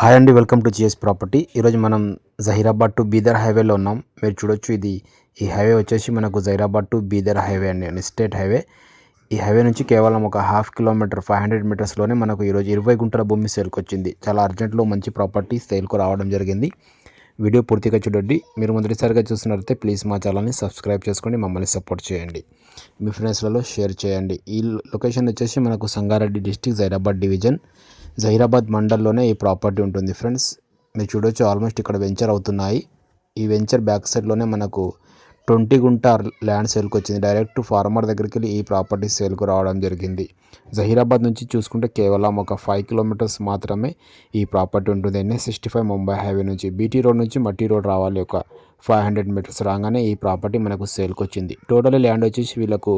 Hi అండి welcome to GS property. ఈరోజు మనం జహీరాబాద్ టు బీదర్ హైవేలో ఉన్నాం. మీరు చూడొచ్చు ఇది ఈ హైవే వచ్చేసి మనకు జహీరాబాద్ టు బీదర్ హైవే అండి స్టేట్ హైవే. ఈ హైవే నుంచి కేవలం ఒక హాఫ్ కిలోమీటర్ ఫైవ్ హండ్రెడ్ మీటర్స్లోనే మనకు ఈరోజు ఇరవై గుంటల భూమి సేల్కి వచ్చింది చాలా అర్జెంట్లో మంచి ప్రాపర్టీ సేల్కు రావడం జరిగింది. వీడియో పూర్తిగా చూడండి. మీరు మొదటిసారిగా చూస్తున్నట్లయితే ప్లీజ్ మా ఛానల్ని సబ్స్క్రైబ్ చేసుకోండి మమ్మల్ని సపోర్ట్ చేయండి. మీ ఫ్రెండ్స్లలో షేర్ చేయండి. ఈ లొకేషన్ వచ్చేసి మనకు సంగారెడ్డి డిస్టిక్ జైరాబాద్ డివిజన్ జహీరాబాద్ మండల్లోనే ఈ ప్రాపర్టీ ఉంటుంది. ఫ్రెండ్స్ మీరు చూడొచ్చు ఆల్మోస్ట్ ఇక్కడ వెంచర్ అవుతున్నాయి. ఈ వెంచర్ బ్యాక్ సైడ్లోనే మనకు ట్వంటీ గుంట ల్యాండ్ సేల్కి వచ్చింది. డైరెక్ట్ ఫార్మర్ దగ్గరికి వెళ్ళి ఈ ప్రాపర్టీ సేల్కు రావడం జరిగింది. జహీరాబాద్ నుంచి చూసుకుంటే కేవలం ఒక ఫైవ్ కిలోమీటర్స్ మాత్రమే ఈ ప్రాపర్టీ ఉంటుంది. NH sixty five Mumbai highway నుంచి బీటీ రోడ్ నుంచి మట్టి రోడ్ రావాలి. ఒక ఫైవ్ హండ్రెడ్ మీటర్స్ రాగానే ఈ ప్రాపర్టీ మనకు సేల్కి వచ్చింది. టోటల్ ల్యాండ్ వచ్చేసి వీళ్ళకు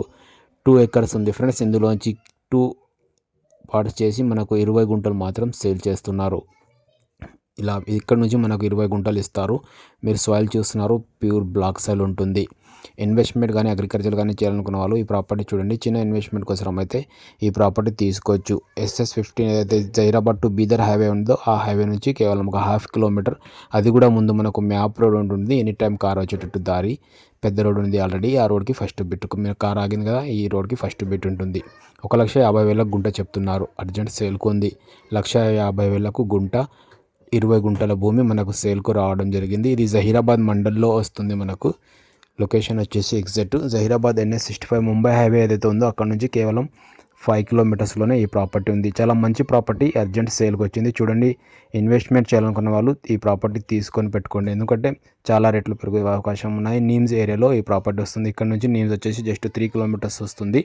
టూ ఎకర్స్ ఉంది ఫ్రెండ్స్. ఇందులోంచి టూ పార్ట్స్ చేసి మనకు ఇరవై గుంటలు మాత్రం సేల్ చేస్తున్నారు. ఇలా ఇక్కడ నుంచి మనకు ఇరవై గుంటలు ఇస్తారు. మీరు సాయిల్ చూస్తున్నారు ప్యూర్ బ్లాక్ సాయిల్ ఉంటుంది. ఇన్వెస్ట్మెంట్ కానీ అగ్రికల్చర్ కానీ చేయాలనుకున్న వాళ్ళు ఈ ప్రాపర్టీ చూడండి. చిన్న ఇన్వెస్ట్మెంట్ కోసం అయితే ఈ ప్రాపర్టీ తీసుకోవచ్చు. ఎస్ఎస్ ఫిఫ్టీన్ ఏదైతే జైరాబాద్ టు బీదర్ హైవే ఉందో ఆ హైవే నుంచి కేవలం ఒక హాఫ్ కిలోమీటర్ అది కూడా ముందు మనకు మ్యాప్ రోడ్ ఉంటుంది. ఎనీ టైం కార్ వచ్చేటట్టు దారి. పెద్ద రోడ్ ఉంది ఆల్రెడీ ఆ రోడ్కి ఫస్ట్ బిట్ మీరు కార్ ఆగింది కదా ఈ రోడ్కి ఫస్ట్ బిట్ ఉంటుంది. ఒక లక్ష యాభై వేలకు గుంట చెప్తున్నారు. అర్జెంట్ సేల్కు ఉంది. లక్ష యాభై వేలకు గుంట. ఇరవై గుంటల భూమి మనకు సేల్కు రావడం జరిగింది. ఇది జహీరాబాద్ మండల్లో వస్తుంది మనకు. లొకేషన్ వచ్చేసి exact. Zahirabad NS sixty five Mumbai highway ఏదైతే ఉందో అక్కడ నుంచి కేవలం ఫైవ్ కిలోమీటర్స్లోనే ఈ ప్రాపర్టీ ఉంది. చాలా మంచి ప్రాపర్టీ అర్జెంట్ సేల్కి వచ్చింది చూడండి ఇన్వెస్ట్మెంట్ చేయాలనుకున్న వాళ్ళు ఈ ప్రాపర్టీ తీసుకొని పెట్టుకోండి. ఎందుకంటే చాలా రేట్లు పెరిగే అవకాశం ఉన్నాయి. నీమ్స్ ఏరియాలో ఈ ప్రాపర్టీ వస్తుంది. ఇక్కడ నుంచి నీమ్స్ వచ్చేసి జస్ట్ త్రీ కిలోమీటర్స్ వస్తుంది.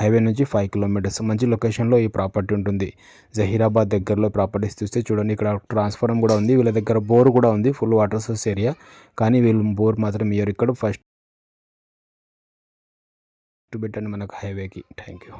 హైవే నుంచి ఫైవ్ కిలోమీటర్స్. మంచి లొకేషన్లో ఈ ప్రాపర్టీ ఉంటుంది. జహీరాబాద్ దగ్గరలో ప్రాపర్టీస్ చూస్తే చూడండి ఇక్కడ ట్రాన్స్ఫారం కూడా ఉంది. వీళ్ళ దగ్గర బోర్ కూడా ఉంది ఫుల్ వాటర్ సోర్స్ ఏరియా. కానీ వీళ్ళు బోర్ మాత్రం ఇయర్ ఇక్కడ ఫస్ట్ పెట్టండి మనకు హైవేకి. Thank you